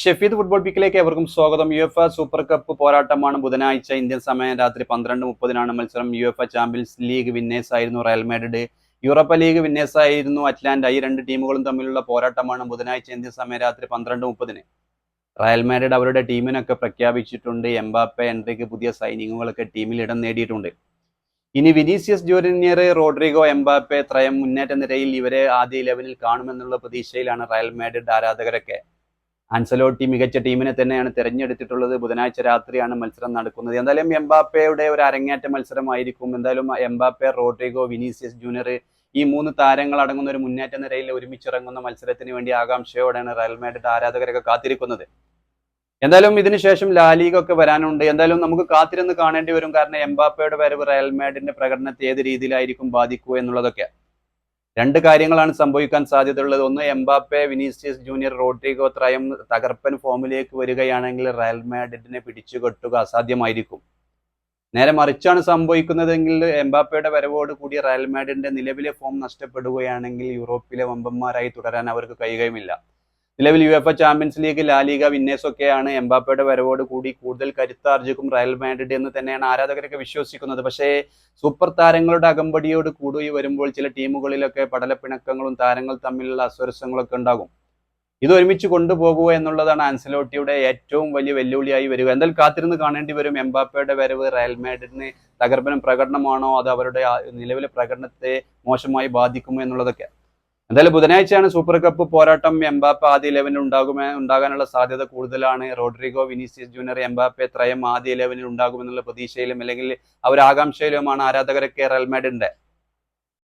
Shefeed football പിക്കിലേക്ക് എവർക്കും സ്വാഗതം. U F super cup പോരാട്ടമാണ് ബുധനാഴ്ച ഇന്ത്യൻ സമയം രാത്രി പന്ത്രണ്ട് മുപ്പതിനാണ് മത്സരം. U F champions league winners ആയിരുന്നു Real Madrid Europa league winners ആയിരുന്നു അറ്റ്ലാന്റ ഈ രണ്ട് ടീമുകളും തമ്മിലുള്ള പോരാട്ടമാണ് ബുധനാഴ്ച ഇന്ത്യൻ സമയം രാത്രി പന്ത്രണ്ട് മുപ്പതിന്. റയൽ മാഡ്രിഡ് അവരുടെ ടീമിനൊക്കെ പ്രഖ്യാപിച്ചിട്ടുണ്ട്. എംബാപ്പെ എൻട്രിക്ക് പുതിയ സൈനിങ്ങുകളൊക്കെ ടീമിൽ ഇടം നേടിയിട്ടുണ്ട്. ഇനി വിനീസിയസ് ജൂനിയർ റോഡ്രിഗോ എംബാപ്പെ ത്രയം മുന്നേറ്റ നിരയിൽ ഇവരെ ആദ്യ ഇലവനിൽ കാണുമെന്നുള്ള പ്രതീക്ഷയിലാണ് റയൽ മാഡ്രിഡ് ആരാധകരൊക്കെ ആൻസലോട്ടി മികച്ച ടീമിനെ തന്നെയാണ് തിരഞ്ഞെടുത്തിട്ടുള്ളത്. ബുധനാഴ്ച രാത്രിയാണ് മത്സരം നടക്കുന്നത്. എന്തായാലും എംബാപ്പയുടെ ഒരു അരങ്ങേറ്റ മത്സരമായിരിക്കും. എന്തായാലും എംബാപ്പെ റോഡ്രിഗോ വിനീസിയസ് ജൂനിയർ ഈ മൂന്ന് താരങ്ങൾ അടങ്ങുന്ന ഒരു മുന്നേറ്റ നിരയിൽ ഒരുമിച്ചിറങ്ങുന്ന മത്സരത്തിന് വേണ്ടി ആകാംക്ഷയോടെയാണ് റയൽ മാഡ്രിഡ് ആരാധകരൊക്കെ കാത്തിരിക്കുന്നത്. എന്തായാലും ഇതിനുശേഷം ലാലീഗൊക്കെ വരാനുണ്ട്. എന്തായാലും നമുക്ക് കാത്തിരുന്ന് കാണേണ്ടി വരും. കാരണം എംബാപ്പയുടെ വരവ് റയൽ മാഡ്രിഡിന്റെ പ്രകടനത്തെ ഏത് രീതിയിലായിരിക്കും ബാധിക്കുക എന്നുള്ളതൊക്കെ. രണ്ട് കാര്യങ്ങളാണ് സംഭവിക്കാൻ സാധ്യതയുള്ളത്. ഒന്ന് എംബാപ്പെ വിനീസിയസ് ജൂനിയർ റോഡ്രിഗോ ത്രയം തകർപ്പൻ ഫോമിലേക്ക് വരികയാണെങ്കിൽ റയൽ മാഡ്രിഡിനെ പിടിച്ചു കെട്ടുക അസാധ്യമായിരിക്കും. നേരെ മറിച്ചാണ് സംഭവിക്കുന്നതെങ്കിൽ എംബാപ്പയുടെ വരവോട് കൂടി റയൽ മാഡ്രിഡിന്റെ നിലവിലെ ഫോം നഷ്ടപ്പെടുകയാണെങ്കിൽ യൂറോപ്പിലെ വമ്പന്മാരായി തുടരാൻ അവർക്ക് കഴിയുകയുമില്ല. നിലവിൽ UEFA champions league La Liga വിന്നേഴ്സൊക്കെയാണ് എംബാപ്പയുടെ വരവോട് കൂടി കൂടുതൽ കരുത്താർജിക്കും റയൽ മാഡ്രിഡ് എന്ന് തന്നെയാണ് ആരാധകരൊക്കെ വിശ്വസിക്കുന്നത്. പക്ഷേ സൂപ്പർ താരങ്ങളുടെ അകമ്പടിയോട് കൂടി വരുമ്പോൾ ചില ടീമുകളിലൊക്കെ പടലപ്പിണക്കങ്ങളും താരങ്ങൾ തമ്മിലുള്ള അസ്വരസങ്ങളൊക്കെ ഉണ്ടാകും. ഇത് ഒരുമിച്ച് കൊണ്ടുപോകുക എന്നുള്ളതാണ് ആൻസലോട്ടിയുടെ ഏറ്റവും വലിയ വെല്ലുവിളിയായി വരിക. എന്തായാലും കാത്തിരുന്ന് കാണേണ്ടി വരും എംബാപ്പയുടെ വരവ് റയൽ മാഡ്രിഡിന് തകർപ്പനം പ്രകടനമാണോ? അത് അവരുടെ നിലവിലെ പ്രകടനത്തെ മോശമായി ബാധിക്കുമോ എന്നുള്ളതൊക്കെ. എന്തായാലും ബുധനാഴ്ചയാണ് സൂപ്പർ കപ്പ് പോരാട്ടം. എംബാപ്പ ആദ്യ ഇലവനിൽ ഉണ്ടാകുമേ ഉണ്ടാകാനുള്ള സാധ്യത കൂടുതലാണ്. റോഡ്രിഗോ വിനീസിയസ് ജൂനിയർ എംബാപ്പെ ത്രയം ആദ്യ ഇലവനിൽ ഉണ്ടാകുമെന്നുള്ള പ്രതീക്ഷയിലും അല്ലെങ്കിൽ അവർ ആകാംക്ഷയിലുമാണ് ആരാധകരൊക്കെ റെൽമേഡിന്റെ